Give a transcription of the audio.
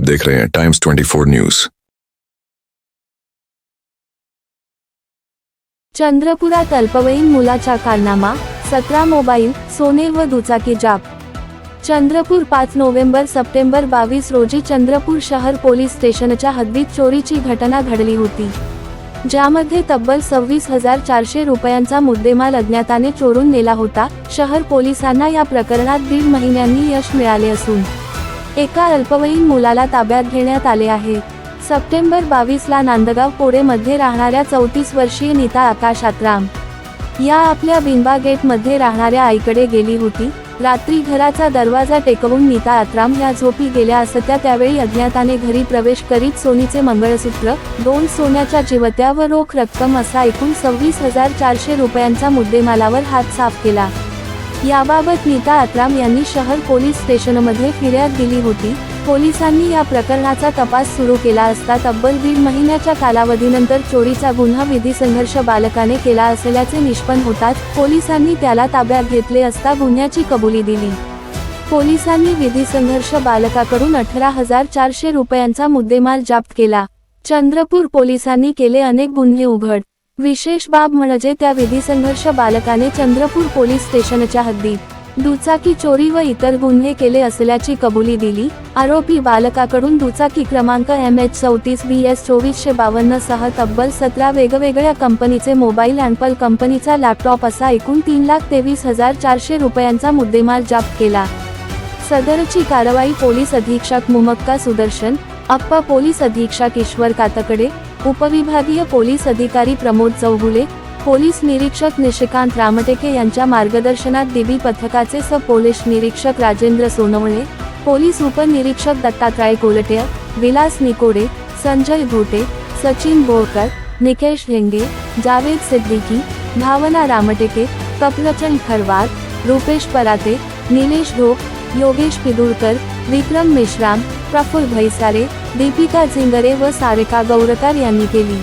देख रहे हैं टाइम्स 24 न्यूज चंद्रपुरात अल्पवयीन मुलाचा कारनामा सतरा मोबाईल सोने व दुचाकी जाप चंद्रपूर पाच नोव्हेंबर सप्टेंबर बावीस रोजी चंद्रपूर शहर पोलीस स्टेशनच्या हद्दीत चोरीची घटना घडली होती. ज्यामध्ये तब्बल सव्वीस हजार चारशे रुपयांचा मुद्देमाल अज्ञाताने चोरून नेला होता. शहर पोलिसांना या प्रकरणात दीड महिन्यांनी यश मिळाले असून एका अल्पवयीन मुलाला ताब्यात घेण्यात आले आहे. सप्टेंबर बावीसला नांदगाव कोडेमध्ये राहणाऱ्या चौतीस वर्षीय नीता आकाश आत्राम या आपल्या बिंबा गेटमध्ये राहणाऱ्या आईकडे गेली होती. रात्री घराचा दरवाजा टेकवून नीता आत्राम या झोपी गेल्या असत्या त्यावेळी अज्ञाताने घरी प्रवेश करीत सोनीचे मंगळसूत्र दोन सोन्याच्या चिवत्या व रोख रक्कम असा एकूण सव्वीस हजार चारशे रुपयांचा मुद्देमालावर हात साफ केला. याबाबत नीता अकराम यांनी शहर पोलीस स्टेशनमध्ये फिर्याद दिली होती. पोलिसांनी या प्रकरणाचा तपास सुरू केला असता तब्बल दीड महिन्याच्या कालावधीनंतर चोरीचा गुन्हा विधी संघर्ष बालकाने केला असल्याचे निष्पन्न होताच पोलिसांनी त्याला ताब्यात घेतले असता गुन्ह्याची कबुली दिली. पोलिसांनी विधी संघर्ष बालकाकडून अठरा हजार चारशे रुपयांचा मुद्देमाल जप्त केला. चंद्रपूर पोलिसांनी केले अनेक गुन्हे उघड. विशेष बाब म्हणजे त्या विधी संघर्ष बालकाने चंद्रपूर पोलीस स्टेशनच्या हद्दीत दुचाकी चोरी व इतर गुन्हे केले असल्याची कबुली दिली. आरोपी बालकाकडून दुचाकी क्रमांक एम एच चौतीस बी एस चोवीसशे बावन्न सह तब्बल सतरा वेगवेगळ्या कंपनीचे मोबाईल अँपल कंपनीचा लॅपटॉप असा एकूण तीन लाख तेवीस हजार चारशे रुपयांचा मुद्देमाल जप्त केला. सदरची कारवाई पोलीस अधीक्षक मुमक्का सुदर्शन अप्पा पोलीस अधीक्षक ईश्वर कातकडे उपविभागीय पोलीस अधिकारी प्रमोद चौगुले पोलीस निरीक्षक निशिकांत रामटेके यांच्या मार्गदर्शनात दिबी पथकाचे स पोलीस निरीक्षक राजेंद्र सोनवणे पोलीस उपनिरीक्षक दत्तात्रय कोलटे विलास निकोडे संजय घोटे सचिन बोरकर निकेश हेंगे जावेद सिद्दीकी भावना रामटेके कपलचंद खरवार रुपेश पराते निलेश ढोक योगेश पिदुळकर विक्रम मेश्राम प्रफुल्ल भैसारे दीपिका झिंगरे व सारिका गौरकर यांनी केली.